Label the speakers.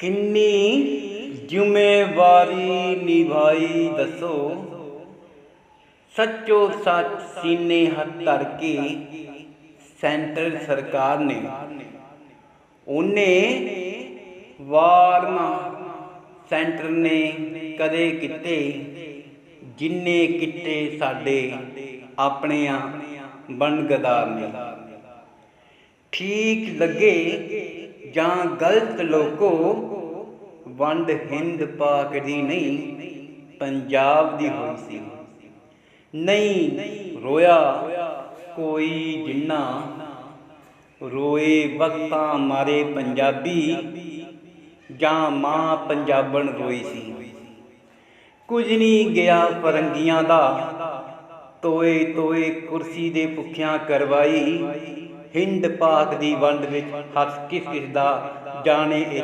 Speaker 1: ਕਿੰਨੀ ਜ਼ਿੰਮੇਵਾਰੀ ਨਿਭਾਈ ਦੱਸੋ? ਸੱਚੋ ਸੱਚ ਸੀਨੇ ਹੱਥ ਧਰ ਕੇ ਸੈਂਟਰ ਸਰਕਾਰ ਨੇ ਉਹਨੇ ਵਾਰ ਸੈਂਟਰ ਨੇ ਕਦੇ ਕਿਤੇ ਜਿੰਨੇ ਕਿਤੇ ਸਾਡੇ ਆਪਣਿਆਂ ਬਣਗਦਾਰ ਨੇ। ਠੀਕ ਲੱਗੇ ਜਾਂ ਗਲਤ ਲੋਕੋ ਵੰਡ ਹਿੰਦ ਪਾਕ ਦੀ ਨਹੀਂ, ਪੰਜਾਬ ਦੀ ਹੋਈ ਸੀ। ਨਹੀਂ ਰੋਇਆ ਕੋਈ ਜਿੰਨਾ, ਰੋਏ ਵਕਤਾਂ ਮਾਰੇ ਪੰਜਾਬੀ, ਜਾਂ ਮਾਂ ਪੰਜਾਬਣ ਰੋਈ ਸੀ। ਕੁਝ ਨਹੀਂ ਗਿਆ ਫਰੰਗੀਆਂ ਦਾ ਤੋਏ ਤੋਏ ਕੁਰਸੀ ਦੇ ਭੁੱਖਿਆਂ ਕਰਵਾਈ ਹਿੰਦ ਪਾਕ ਦੀ ਵੰਡ ਵਿੱਚ ਹੱਥ ਕਿਸ ਕਿਸ ਦਾ ਜਾਣੇ ਇਹ